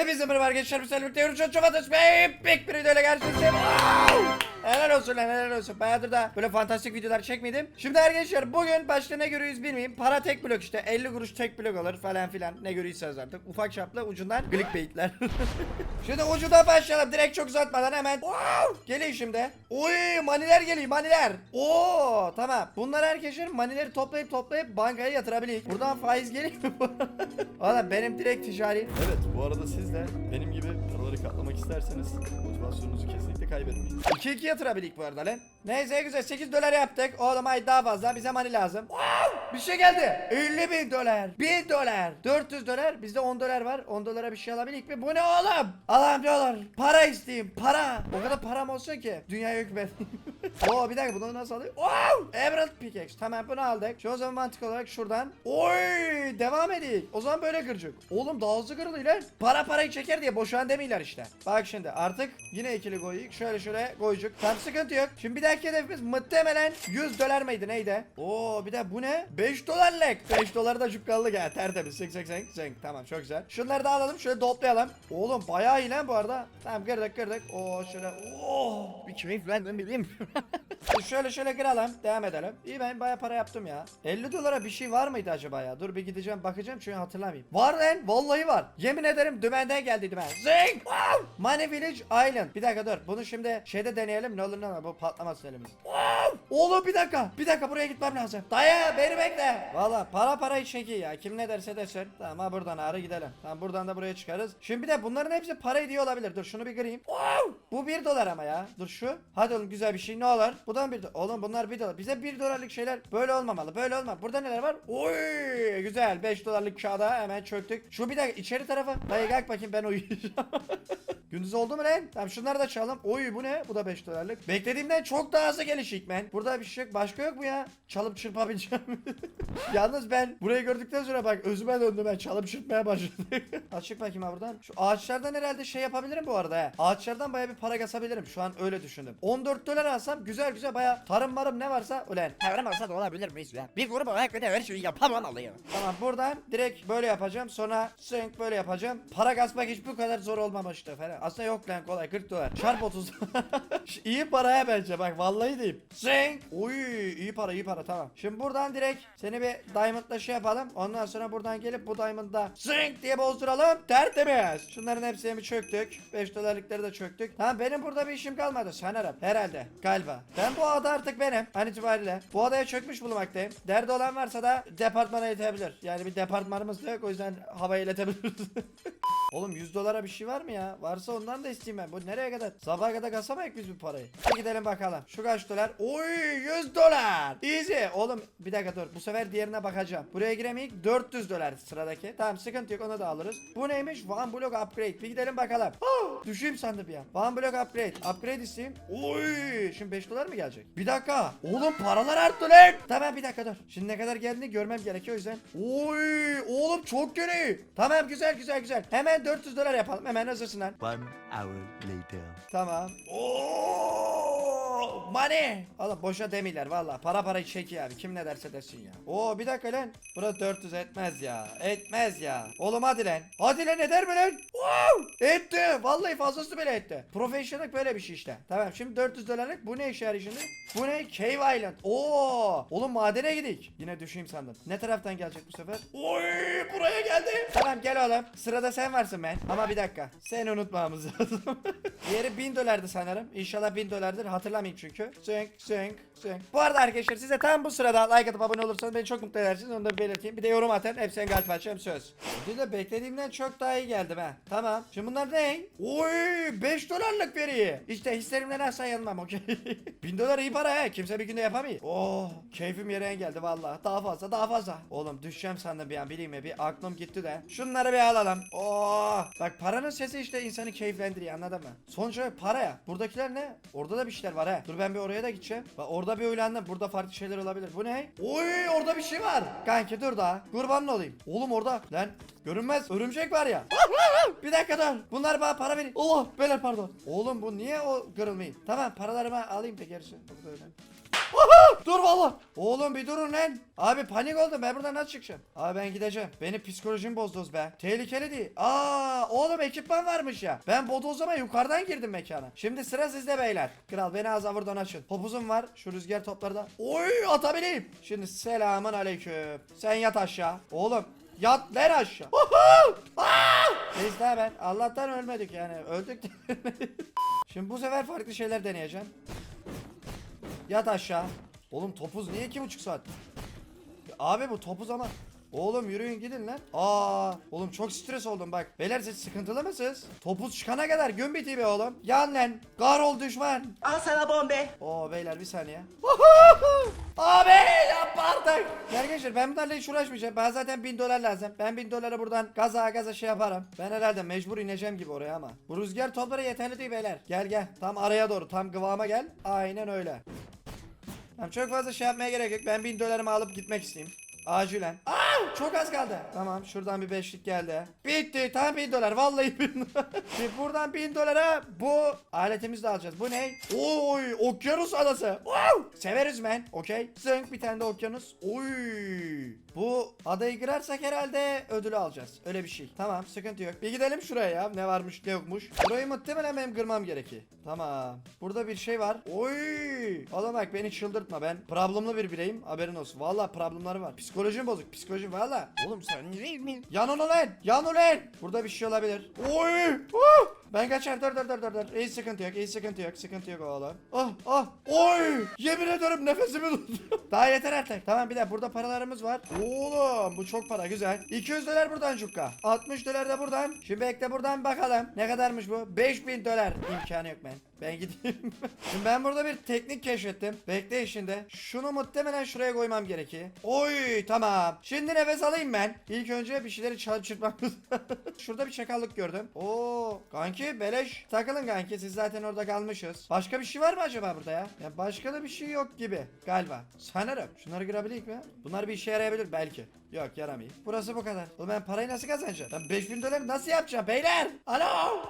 Hepinize merhaba arkadaşlar. Biz birlikte yürüyüş çok ve pek bir videoyla karşınızdayım. Helal olsun lan helal olsun. Bayağıdır da böyle fantastik videolar çekmedim. Şimdi arkadaşlar bugün başta ne görüyoruz bilmeyeyim. Para tek blok işte. 50 kuruş tek blok olur falan filan. Ne görüyorsanız artık. Ufak çaplı ucundan clickbaitler. şimdi ucundan başlayalım. Direkt çok uzatmadan hemen. Wow! Geliyor şimdi. Oy maniler geliyor maniler. Oo tamam. Bunlar arkadaşlar manileri toplayıp toplayıp bankaya yatırabilir. Buradan faiz geliyor mu? Valla benim direkt ticari. Evet bu arada siz de benim gibi paraları katlamak isterseniz motivasyonunuzu kesinlikle kaybetmeyin. 2-2 yatırabilik bu arada lan. Neyse güzel 8 dolar yaptık. Oğlum ay daha fazla bize money lazım. Wow! Bir şey geldi. 50 bin dolar. 1000 dolar. 400 dolar. Bizde 10 dolar var. 10 dolara bir şey alabilik mi? Bu ne oğlum? Allah'ım dolar. Para isteyeyim. Para. O kadar param olsun ki. Dünyaya hükmet. Oo bir dakika bunu nasıl alıyor? Wow! Emerald pickaxe. Tamam bunu aldık. Şu zaman mantık olarak şuradan. Oy! Devam edik. O zaman böyle kıracak. Oğlum daha hızlı kırılıyor lan. Para parayı çeker diye boşan demiyorlar işte. Bak şimdi artık yine ikili koyuyuk. Şöyle şöyle koyacak. Tam sıkıntı yok. Şimdi bir dahaki hedefimiz muhtemelen 100 dolar mıydı neydi? Oo bir de bu ne? 5 dolarlık. 5 dolar da cukkalı gel. Tertemiz. Sık sık sık sık. Tamam çok güzel. Şunları da alalım. Şöyle toplayalım. Oğlum bayağı iyi lan bu arada. Tamam kırdık kırdık. Oo şöyle. Oo bir keyiflendim bileyim. şöyle şöyle kıralım. Devam edelim. İyi ben bayağı para yaptım ya. 50 dolara bir şey var mıydı acaba ya? Dur bir gideceğim bakacağım çünkü hatırlamayayım. Var lan vallahi var. Yemin ederim dümenden geldi dümen. Zing! Wow! Money Village Island. Bir dakika dur. Bunu şimdi şeyde deneyelim ne olur ne olmaz. Bu patlamasın elimiz. Wow! Oğlum bir dakika. Bir dakika buraya gitmem lazım. Dayı beni bekle. Valla para parayı çekiyor ya. Kim ne derse desin. Tamam buradan ağrı gidelim. Tamam buradan da buraya çıkarız. Şimdi bir de bunların hepsi para ediyor olabilir. Dur şunu bir kırayım. Wow! Bu 1 dolar ama ya. Dur şu. Hadi oğlum güzel bir şey ne olur. Bu da 1 dolar. Oğlum bunlar 1 dolar. Bize 1 dolarlık şeyler böyle olmamalı. Böyle olmaz. Burada neler var? Oy güzel. 5 dolarlık kağıda hemen çöktük. Şu bir dakika içeri tarafa. Dayı kalk bakayım ben uyuyacağım. Gündüz oldu mu lan? Tamam şunları da çalalım. Oy bu ne? Bu da 5 dolarlık. Beklediğimden çok daha hızlı gelişik men. Burada bir şey yok. Başka yok mu ya? Çalıp çırpabileceğim. Yalnız ben burayı gördükten sonra bak özüme döndüm ben. Çalıp çırpmaya başladım. Açık bakayım buradan. Şu ağaçlardan herhalde şey yapabilirim bu arada he. Ağaçlardan baya bir para kasabilirim. Şu an öyle düşündüm. 14 dolar alsam güzel güzel baya tarım marım ne varsa ulan. Hayvan olsa da olabilir miyiz ya? Bir grup olarak bir de her şeyi yapamalıyım. Tamam buradan direkt böyle yapacağım. Sonra sync böyle yapacağım. Para kasmak hiç bu kadar zor olmamıştı falan. Aslında yok lan kolay 40 dolar. Çarp 30. iyi paraya bence bak vallahi diyeyim. Sync. Uy iyi para iyi para tamam. Şimdi buradan direkt seni bir diamondla şey yapalım. Ondan sonra buradan gelip bu diamondda sync diye bozduralım. Tertemiz. Şunların hepsini bir çöktük. 5 dolarlıkları da çöktük. Tamam benim burada bir işim kalmadı sanırım. Herhalde. Galiba. Ben bu ada artık benim. An itibariyle. Bu adaya çökmüş bulunmaktayım. Derdi olan varsa da departmana iletebilir. Yani bir departmanımız da yok o yüzden havaya iletebiliriz. Oğlum 100 dolara bir şey var mı ya? Varsa ondan da isteyeyim ben. Bu nereye kadar? Sabaha kadar kasamayız biz bu parayı. Hadi gidelim bakalım. Şu kaç dolar? Oy 100 dolar. Easy. Oğlum bir dakika dur. Bu sefer diğerine bakacağım. Buraya giremeyik. 400 dolar sıradaki. Tamam sıkıntı yok onu da alırız. Bu neymiş? One block upgrade. Bir gidelim bakalım. Oh, düşeyim sandım bir an. One block upgrade. Upgrade isteyeyim. Oy. Şimdi 5 dolar mı gelecek? Bir dakika. Oğlum paralar arttı lan. Tamam bir dakika dur. Şimdi ne kadar geldiğini görmem gerekiyor o yüzden. Oy. Oğlum çok gönül. Tamam güzel güzel güzel. Hemen 400 dolar yapalım. Hemen hazırsın lan. One hour later. Tamam. Oo, money. Oğlum boşa demiler valla. Para parayı çekiyor abi. Kim ne derse desin ya. Oo bir dakika lan. Burası 400 etmez ya. Etmez ya. Oğlum hadi lan. Hadi lan eder mi lan? Wow. Etti. Vallahi fazlası bile etti. Profesyonel böyle bir şey işte. Tamam şimdi 400 dolarlık. Bu ne yarıyor şimdi? Bu ne? Cave Island. Oo. Oğlum madene gidik. Yine düşeyim sandım. Ne taraftan gelecek bu sefer? Oy buraya geldi. Tamam gel oğlum. Sırada sen varsın ben. Ama bir dakika. Seni unutmamamız lazım. Diğeri 1000 dolardı sanırım. İnşallah 1000 dolardır. Hatırlamayayım çünkü. Sönk sönk sönk. Bu arada arkadaşlar size tam bu sırada like atıp abone olursanız beni çok mutlu edersiniz. Onu da belirteyim. Bir de yorum atın. Hepsine kalp açacağım söz. Dün de beklediğimden çok daha iyi geldim ha. Tamam. Şimdi bunlar ne? Oy 5 dolarlık veri. İşte hislerimden asla yanmam okey. 1000 dolar iyi para he. Kimse bir günde yapamıyor. Oh keyfim yere geldi vallahi. Daha fazla daha fazla. Oğlum düşeceğim sandım bir an bileyim mi? Bir aklım gitti de. Şunları bir alalım. Oh. Bak paranın sesi işte insanı keyiflendiriyor anladın mı? Sonuç olarak para ya. Buradakiler ne? Orada da bir şeyler var ha. Dur ben bir oraya da gideceğim. Bak orada bir uylandım. Burada farklı şeyler olabilir. Bu ne? Oy orada bir şey var. Kanki dur daha. Kurbanın olayım. Oğlum orada. Lan görünmez örümcek var ya. bir dakika dur. Bunlar bana para verin. Allah beyler pardon. Oğlum bu niye o kırılmayayım? Tamam paralarımı alayım da gerisi. Dur valla. Oğlum bir durun lan. Abi panik oldum ben buradan nasıl çıkacağım? Abi ben gideceğim. Benim psikolojimi bozdunuz be. Tehlikeli değil. Aa oğlum ekipman varmış ya. Ben bodozlama yukarıdan girdim mekana. Şimdi sıra sizde beyler. Kral beni az avurdan açın. Topuzum var. Şu rüzgar topları da. Oy atabileyim. Şimdi selamun aleyküm. Sen yat aşağı. Oğlum Yat ver aşağı. Neyse daha ben Allah'tan ölmedik yani. Öldük de Şimdi bu sefer farklı şeyler deneyeceğim. Yat aşağı. Oğlum topuz niye iki buçuk saat? Abi bu topuz ama. Oğlum yürüyün gidin lan. Aa, oğlum çok stres oldum bak. Beyler siz sıkıntılı mısınız? Topuz çıkana kadar gün biti be oğlum. Yan lan. Kahrol düşman. Al sana bombe. Oo beyler bir saniye. Abi. Gel gençler ben bunlarla hiç uğraşmayacağım. Ben zaten 1000 dolar lazım. Ben 1000 dolara buradan gaza gaza şey yaparım. Ben herhalde mecbur ineceğim gibi oraya ama. Bu rüzgar topları yeterli değil beyler. Gel gel. Tam araya doğru. Tam kıvama gel. Aynen öyle. Tamam çok fazla şey yapmaya gerek yok. Ben 1000 dolarımı alıp gitmek isteyeyim. Acilen. Aa, çok az kaldı. Tamam şuradan bir beşlik geldi. Bitti tam 1000 dolar. Vallahi 1000 dolar. Şimdi buradan 1000 dolara bu aletimizi de alacağız. Bu ne? Oy okyanus adası. Wow. Severiz men. Okey. Zınk bir tane de okyanus. Oy. Bu adayı kırarsak herhalde ödülü alacağız. Öyle bir şey. Tamam sıkıntı yok. Bir gidelim şuraya ya. Ne varmış ne yokmuş. Burayı muhtemelen benim kırmam gerekiyor. Tamam. Burada bir şey var. Oy. Oğlum bak beni çıldırtma. Ben problemli bir bireyim. Haberin olsun. Valla problemleri var. Psikolojim bozuk. Psikolojim valla. Oğlum sen değil mi? Yan ulan. Yan ulan. Burada bir şey olabilir. Oy. Uh! Ben kaçar. Dur dur dur dur dur. İyi sıkıntı yok. iyi sıkıntı yok. Sıkıntı yok oğlum. Ah ah. Oy. Yemin ederim nefesimi tuttum. Daha yeter artık. Tamam bir de burada paralarımız var. Oğlum bu çok para güzel. 200 dolar buradan Cukka. 60 dolar da buradan. Şimdi bekle buradan bakalım. Ne kadarmış bu? 5000 dolar. İmkanı yok ben. Ben gideyim. Şimdi ben burada bir teknik keşfettim. Bekle şimdi. Şunu muhtemelen şuraya koymam gerekiyor. Oy tamam. Şimdi nefes alayım ben. İlk önce bir şeyleri çalıp çırpmamız. Şurada bir çakallık gördüm. Oo kanki beleş. Takılın kanki siz zaten orada kalmışız. Başka bir şey var mı acaba burada ya? Ya başka da bir şey yok gibi galiba. Sanırım. Şunları girebileyik mi? Bunlar bir işe yarayabilir belki. Yok yaramıyor. Burası bu kadar. Oğlum ben parayı nasıl kazanacağım? Ben 5000 dolar nasıl yapacağım beyler? Alo.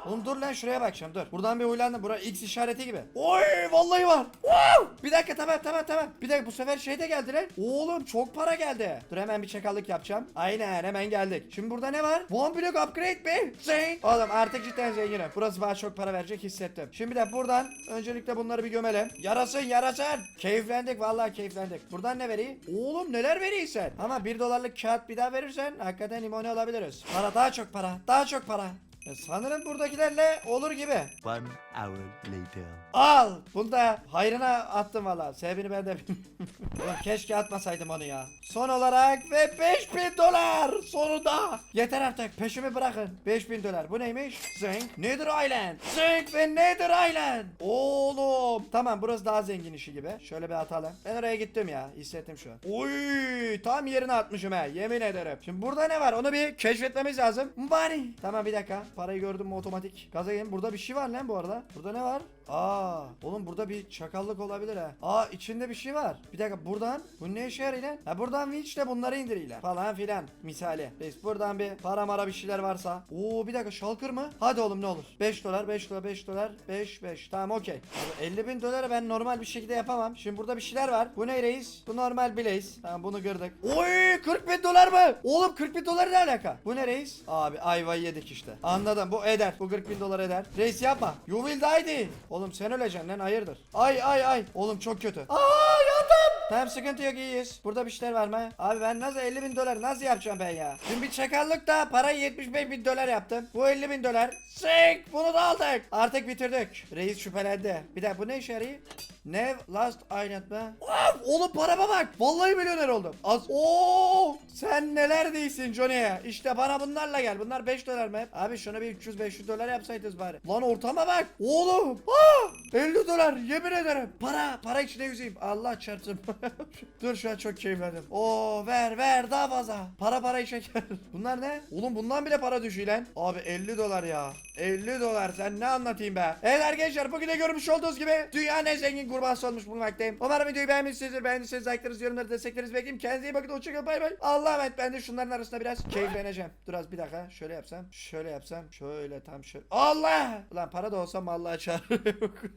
Oğlum dur lan şuraya bakacağım dur. Buradan bir huylandım. Bura X işareti gibi. Oy vallahi var. Wow. Bir dakika tamam tamam tamam. Bir dakika bu sefer şey de geldi lan. Oğlum çok para geldi. Dur hemen bir çakallık yapacağım. Aynen hemen geldik. Şimdi burada ne var? One block upgrade mi? Zengin. Oğlum artık cidden zenginim. Burası bana çok para verecek hissettim. Şimdi de buradan öncelikle bunları bir gömelim. Yarasın yarasın. Keyiflendik vallahi keyiflendik. Buradan ne vereyim? Oğlum neler veriyorsun? Ama 1 dolarlık kağıt bir daha verirsen hakikaten limoni alabiliriz. Para daha çok para. Daha çok para. E, sanırım buradakilerle olur gibi. One hour later. Al. Bunu da hayrına attım valla. Sebebini ben de Ulan keşke atmasaydım onu ya. Son olarak ve 5000 dolar. Sonunda. Yeter artık. Peşimi bırakın. 5000 dolar. Bu neymiş? Zinc. Nether Island. Zinc ve Nether Island. Oğlum. Tamam burası daha zengin işi gibi. Şöyle bir atalım. Ben oraya gittim ya. Hissettim şu an. Oy. Tam yerine atmışım he. Yemin ederim. Şimdi burada ne var? Onu bir keşfetmemiz lazım. Money. Tamam bir dakika. Parayı gördüm mü otomatik. Gaza gelin. Burada bir şey var lan bu arada. Burada ne var? Aa, oğlum burada bir çakallık olabilir ha. Aa içinde bir şey var. Bir dakika buradan bu ne işe yarıyor lan? Ha buradan winch de bunları indiriyle falan filan misali. Biz buradan bir para mara bir şeyler varsa. Oo bir dakika şalkır mı? Hadi oğlum ne olur. 5 dolar 5 dolar 5 dolar 5 5 tamam okey. Abi 50 bin doları ben normal bir şekilde yapamam. Şimdi burada bir şeyler var. Bu ne reis? Bu normal Blaze. Tamam bunu kırdık. Oy 40 bin dolar mı? Oğlum 40 bin dolar ne alaka? Bu ne reis? Abi ayvayı yedik işte. Anladım bu eder. Bu 40 bin dolar eder. Reis yapma. You will die. Oğlum sen öleceksin lan hayırdır? Ay ay ay. Oğlum çok kötü. Aa yandım. Tamam sıkıntı yok iyiyiz. Burada bir şeyler var mı? Abi ben nasıl 50 bin dolar nasıl yapacağım ben ya? Şimdi bir çakallık da parayı 75 bin dolar yaptım. Bu 50 bin dolar. Sik bunu da aldık. Artık bitirdik. Reis şüphelendi. Bir de bu ne işe yarıyor? Nev Last Island mı? Of, oğlum parama bak. Vallahi milyoner oldum. Az. Oo, sen neler değilsin Johnny. İşte bana bunlarla gel. Bunlar 5 dolar mı? Abi şunu bir 300-500 dolar yapsaydınız bari. Lan ortama bak. Oğlum. Aa, 50 dolar yemin ederim. Para. Para içine yüzeyim. Allah çarpsın. Dur şu an çok keyiflendim. Oo ver ver daha fazla. Para parayı çeker. Bunlar ne? Oğlum bundan bile para düşüyor lan. Abi 50 dolar ya. 50 dolar sen ne anlatayım be. Evet arkadaşlar bugün de görmüş olduğunuz gibi dünyanın en zengin kurbağası olmuş bulunmaktayım. Umarım videoyu beğenmişsinizdir. Beğendiyseniz like'larınızı, yorumları, desteklerinizi bekleyeyim. Kendinize iyi bakın. Hoşçakalın. Bay bay. Allah'a emanet. Ben de şunların arasında biraz keyifleneceğim. Dur az bir dakika. Şöyle yapsam. Şöyle yapsam. Şöyle tam şöyle. Allah! Ulan para da olsa vallahi çağır.